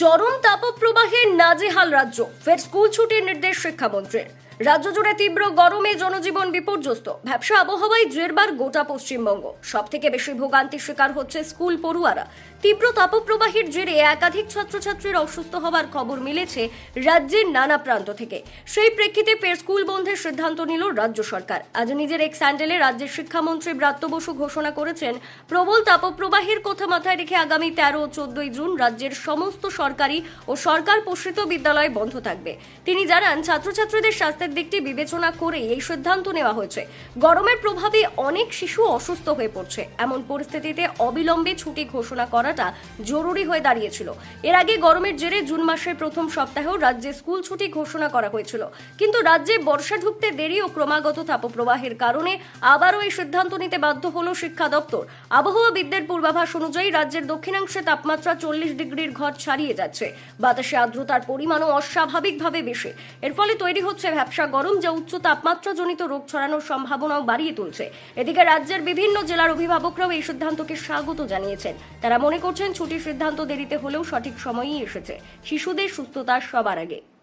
চরম তাপপ্রবাহে নাজেহাল রাজ্য। ফের স্কুল ছুটির নির্দেশ শিক্ষামন্ত্রীর। রাজ্য জুড়ে তীব্র গরমে জনজীবন বিপর্যস্ত। ব্যবসা আবহাওয়ায় জেরবার গোটা পশ্চিমবঙ্গ। সব থেকে বেশি ভোগান্তির শিকার হচ্ছে স্কুল পড়ুয়ারা। তীব্র তাপপ্রবাহের জেরে একাধিক ছাত্রছাত্রীর অসুস্থ হওয়ার খবর মিলেছে রাজ্যের নানা প্রান্ত থেকে। সেই প্রেক্ষিতে ফের স্কুল বন্ধের সিদ্ধান্ত নিল রাজ্য সরকার। আজ নিজের এক স্যান্ডেলে রাজ্যের শিক্ষামন্ত্রী ব্রাত্য বসু ঘোষণা করেছেন, প্রবল তাপপ্রবাহের কথা মাথায় রেখে আগামী তেরো ও চোদ্দই জুন রাজ্যের সমস্ত সরকারি ও সরকার পোষিত বিদ্যালয় বন্ধ থাকবে। তিনি জানান, ছাত্রছাত্রীদের স্বাস্থ্যের দিকটি বিবেচনা করেই এই সিদ্ধান্ত নেওয়া হয়েছে। গরমের প্রভাবে অনেক শিশু অসুস্থ হয়ে পড়ছে। এমন পরিস্থিতিতে অবিলম্বে ছুটি ঘোষণা করাটা জরুরি হয়ে দাঁড়িয়েছিল। এর আগে গরমের জেরে জুন মাসের প্রথম সপ্তাহেও রাজ্যে স্কুল ছুটি ঘোষণা করা হয়েছিল। কিন্তু রাজ্যে বর্ষা ঢুকতে দেরি ও ক্রমাগত তাপপ্রবাহের কারণে আবারও এই সিদ্ধান্ত নিতে বাধ্য হলো শিক্ষা দপ্তর। আবহাওয়াবিদদের পূর্বাভাস অনুযায়ী রাজ্যের দক্ষিণাংশে তাপমাত্রা চল্লিশ ডিগ্রির ঘর ছাড়িয়ে যাচ্ছে। বাতাসে আর্দ্রতার পরিমাণও অস্বাভাবিকভাবে বেশি। এর ফলে তৈরি হচ্ছে ভ্যাবসা গরম যা উচ্চ তাপমাত্রা জনিত রোগ ছড়ানোর সম্ভাবনাও বাড়িয়ে তুলছে। এদিকে রাজ্যের বিভিন্ন জেলার অভিভাবকরাও এই সিদ্ধান্তকে স্বাগত জানিয়েছেন। তারা মনে করছেন ছুটির সিদ্ধান্ত দেরিতে হলেও সঠিক সময়ই এসেছে। শিশুদের সুস্থতা সবার আগে।